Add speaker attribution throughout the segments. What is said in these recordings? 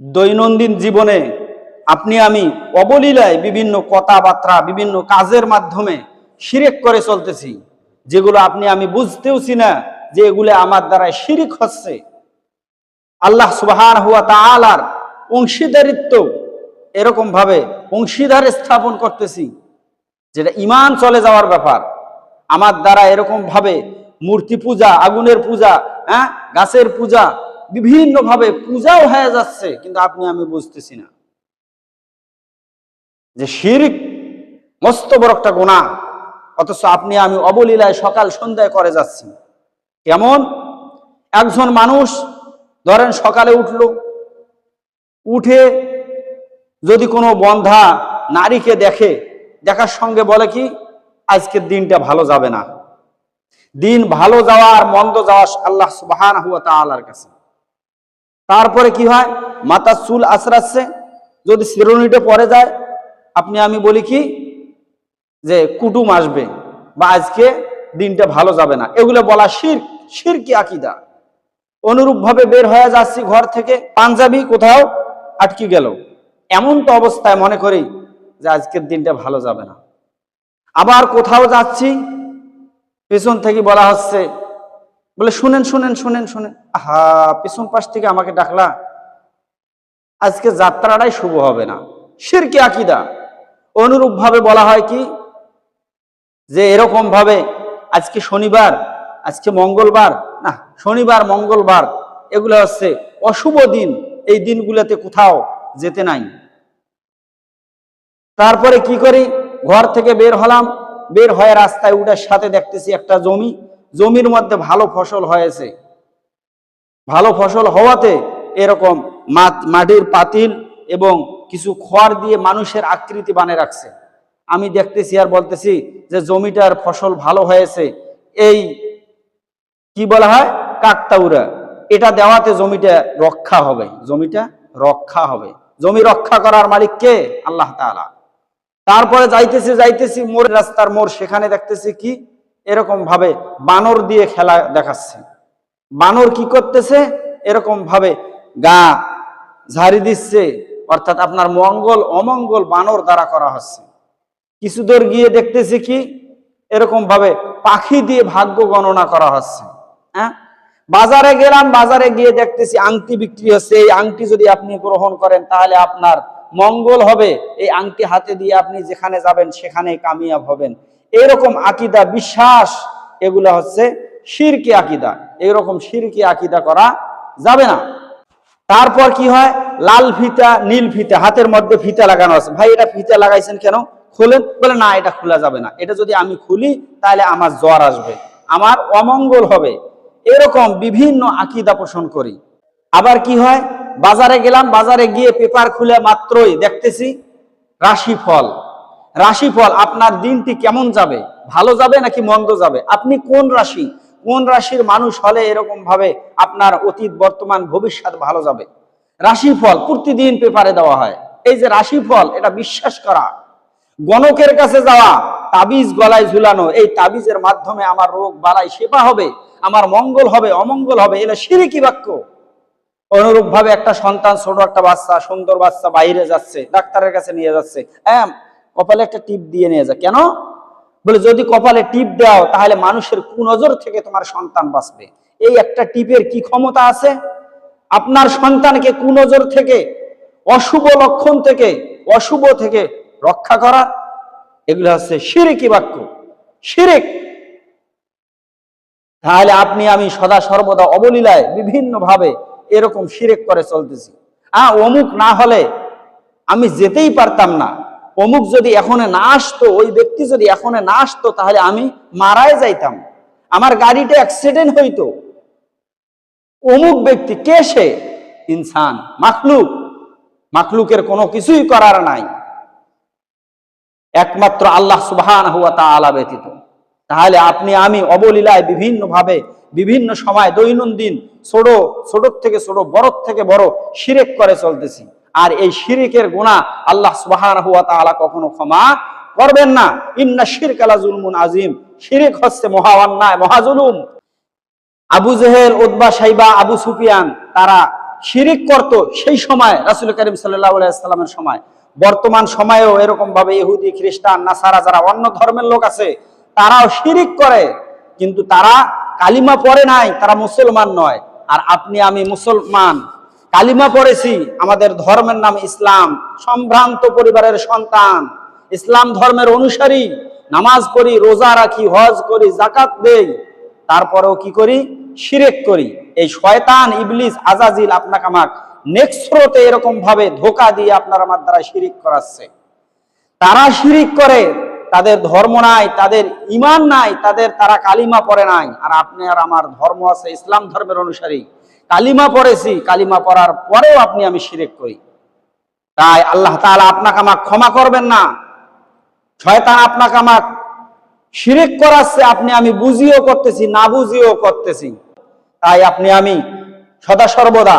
Speaker 1: দৈনন্দিন জীবনে আপনি, আমি অবলীলায় বিভিন্ন কথাবার্তা, বিভিন্ন কাজের মাধ্যমে শিরেক করে চলতেছি, যেগুলো আপনি, আমি বুঝতেওছি না যে এগুলো আমার দ্বারা শিরিক হচ্ছে। আল্লাহ সুবাহান হুয়া তালার অংশীদারিত্ব এরকম ভাবে অংশীদার স্থাপন করতেছি, যেটা ইমান চলে যাওয়ার ব্যাপার। আমার দ্বারা এরকম ভাবে মূর্তি পূজা, আগুনের পূজা হ্যাঁ গাছের পূজা বিভিন্ন ভাবে পূজাও হয়ে যাচ্ছে, কিন্তু আপনি, আমি বুঝতেছি না। যে শিরিক মস্ত বড় একটা গোনা অথচ আপনি, আমি অবলীলায় সকাল সন্ধ্যায় করে যাচ্ছি। কেমন? একজন মানুষ, ধরেন সকালে উঠল, উঠে যদি কোনো বন্ধা নারীকে দেখে, দেখার সঙ্গে বলে কি, আজকের দিনটা ভালো যাবে না। দিন ভালো যাওয়া আর মন্দ যাওয়া আল্লাহ তালার কাছে। তারপরে কি হয়? মাথা চুল আশ্রাচ্ছে যদি শিরোনিটা পরে যায়, আপনি আমি বলি কি? যে কুটুম আসবে বা আজকে দিনটা ভালো যাবে না। এগুলো বলা শির শির কি আকিদা। অনুরূপ ভাবে বের হয়ে যাচ্ছি ঘর থেকে। পাঞ্জাবি কোথাও আটকে গেল। এমন তো অবস্থায় মনে করি যে আজকের দিনটা ভালো যাবে না। আবার কোথাও যাচ্ছি, পেছন থেকে বলা হচ্ছে বলে, শুনেন শুনেন শুনেন শুনেন। আহা, পিছন পাশ থেকে আমাকে ডাকলা, আজকে যাত্রাটাই শুভ হবে না। শিরকি আকিদা। অনুরূপ ভাবে বলা হয় কি? যে এরকম ভাবে আজকে শনিবার, আজকে মঙ্গলবার, না, শনিবার, মঙ্গলবার, এগুলো হচ্ছে অশুভ দিন। এই দিনগুলোতে কোথাও যেতে নাই। তারপরে কি করি? ঘর থেকে বের হলাম। বের হয়ে রাস্তায় উঠার সাথে দেখতেছি একটা জমি। জমির মধ্যে ভালো ফসল হয়েছে। ভালো ফসল হওয়াতে এরকম মাটির পাতিল এবং কিছু খড় দিয়ে মানুষের আকৃতি বানে রাখছে। আমি দেখতেছি আর বলতেছি যে জমিটার ফসল ভালো হয়েছে, এই কি বলা হয়? কাকতাউরা। এটা দেওয়াতে জমিটা রক্ষা হবে। জমিটা রক্ষা হবে। জমি রক্ষা করার মালিক কে? আল্লাহ তাআলা। তারপরে যাইতেছি যাইতেছি মোড়, রাস্তার মোড়, সেখানে দেখতেছি কি? এরকম ভাবে বানর দিয়ে খেলা দেখাচ্ছে। বানর কি করতেছে? এরকম ভাবে গা ঝাড়ি দিচ্ছে, অর্থাৎ আপনার মঙ্গল, অমঙ্গল বানর দ্বারা করা হচ্ছে। কিছু দূর গিয়ে দেখতেছি কি, এরকম ভাবে পাখি দিয়ে ভাগ্য গণনা করা হচ্ছে। হ্যাঁ? বাজারে গেলাম, বাজারে গিয়ে দেখতেছি আংটি বিক্রি হচ্ছে। এই আংটি যদি আপনি গ্রহণ করেন, তাহলে আপনার মঙ্গল হবে। এই আংটি হাতে দিয়ে আপনি যেখানে যাবেন সেখানে কামিয়াব হবেন। এরকম আকিদা, বিশ্বাস, এগুলা হচ্ছে শিরকি আকিদা। এরকম শিরকি আকিদা করা যাবে না। তারপর কি হয়? লাল ফিতা, নীল ফিতা, হাতের মধ্যে ফিতা লাগানো আছে। ভাই, এটা ফিতা লাগাইছেন কেন? খুলেন? বলে, না, এটা খোলা যাবে না। এটা যদি আমি খুলি, তাহলে আমার জ্বর আসবে। আমার অমঙ্গল হবে। এরকম বিভিন্ন আকিদা পোষণ করি। আবার কি হয়? বাজারে গেলাম, বাজারে গিয়ে পেপার খুলে মাত্রই দেখতেছি রাশিফল রাশিফল, আপনার দিনটি কেমন যাবে? ভালো যাবে নাকি মন্দ যাবে? আপনি কোন রাশি? কোন রাশির মানুষ হলে এরকম ভাবে আপনার অতীত, বর্তমান, ভবিষ্যৎ ভালো যাবে? রাশিফল, প্রতিদিন পেপারে দেওয়া হয়। এই যে রাশিফল, এটা বিশ্বাস করা। গণকের কাছে যাওয়া, তাবিজ গলায় ঝুলানো, এই তাবিজের মাধ্যমে আমার রোগ বালাই সেবা হবে, আমার মঙ্গল হবে, অমঙ্গল হবে এটা সিরিকি বাক্য। অনুরূপ ভাবে একটা সন্তান, ছোট একটা বাচ্চা, সুন্দর বাচ্চা বাইরে যাচ্ছে, ডাক্তারের কাছে নিয়ে যাচ্ছে। হ্যাঁ কপালে একটা টিপ দিয়ে নিয়ে যা। কেন? বলে যদি কপালে টিপ দাও, তাহলে মানুষের কুনজর থেকে তোমার সন্তান বাঁচবে। এই একটা টিপের কি ক্ষমতা আছে? আপনার সন্তানকে কুনজর থেকে, অশুভ লক্ষণ থেকে, অশুভ থেকে রক্ষা করা, এগুলো হচ্ছে শিরিকি বাক্য। শিরিক! তাহলে আপনি, আমি সদা সর্বদা অবলীলায় বিভিন্ন ভাবে এরকম শিরেক করে চলতেছি। হ্যাঁ অমুক না হলে আমি যেতেই পারতাম না। অমুক যদি এখনে না আসতো, ওই ব্যক্তি যদি এখনে না আসতো, তাহলে আমি মারাই যাইতাম। আমার গাড়িটা অ্যাক্সিডেন্ট হইতো। অমুক ব্যক্তি কে সে? ইনসান, মাখলুক। মাখলুকের কোনো কিছুই করার নাই। একমাত্র আল্লাহ সুবহান হুয়া তা আলা ব্যতীত। তাহলে আপনি, আমি অবলীলায় বিভিন্ন ভাবে বিভিন্ন সময় দৈনন্দিন ছোট ছোট থেকে ছোট, বড় থেকে বড় শিরেক করে চলতেছি। আর এই শিরিকের গুণা আল্লাহ তাআলা কখনো ক্ষমা করবেন না। ইন্না শিরক আলা জুলমুন আজিম শিরিক হচ্ছে মহা মহাজুলুম। আবু জেহেল উদ্বা সাইবা আবু সুফিয়ান, তারা শিরিক করত সেই সময়, রাসুল করিম সাল্লামের সময়। বর্তমান সময়েও এরকম ভাবে ইহুদি, খ্রিস্টান, নাসারা যারা অন্য ধর্মের লোক আছে, তারাও শিরিক করে। কিন্তু তারা কালিমা পড়ে নাই, তারা মুসলমান নয়। আর আপনি আমি মুসলমান কালিমা পড়েছি। আমাদের ধর্মের নাম ইসলাম। সম্ভ্রান্ত পরিবারের সন্তান। ইসলাম ধর্মের অনুসারী। নামাজ পড়ি, রোজা রাখি, হজ করি জাকাত দেই। তারপরেও কি করি? শিরেক করি। এই শয়তান, ইবলিস, আজাজিল আপনাকে আমাক নেক্সট স্রোতে এরকম ভাবে ধোকা দিয়ে আপনার আমার দ্বারা শিরিক করাচ্ছে। তারা শিরিক করে, তাদের ধর্ম নাই, তাদের ইমান নাই, তাদের তারা কালিমা পড়ে নাই। আর আপনি আর আমার ধর্ম আছে ইসলাম ধর্মের অনুসারী। কালিমা পড়েছি, কালিমা পড়ার পরেও আপনি আমি শিরিক করি। তাই আল্লাহ তাআলা আপনাকে আমাকে ক্ষমা করবেন না। শয়তান আপনাকে আমাক শিরিক করাচ্ছে, আপনি আমি বুঝিও করতেছি, না বুঝিও করতেছি। তাই আপনি আমি সদা সর্বদা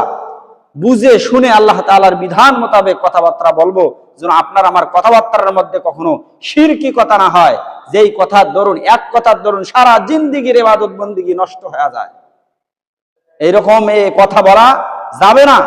Speaker 1: বুঝে শুনে আল্লাহ তাআলার বিধান মোতাবেক কথাবার্তা বলব, যেন আপনার আমার কথাবার্তার মধ্যে কখনো শিরকি কথা না হয়। যেই কথার দরুন এক কথার দরুন সারা জিন্দিগির এবাদত বন্দিগি নষ্ট হয়ে যায়। এইরকম এ কথা বলা যাবে না।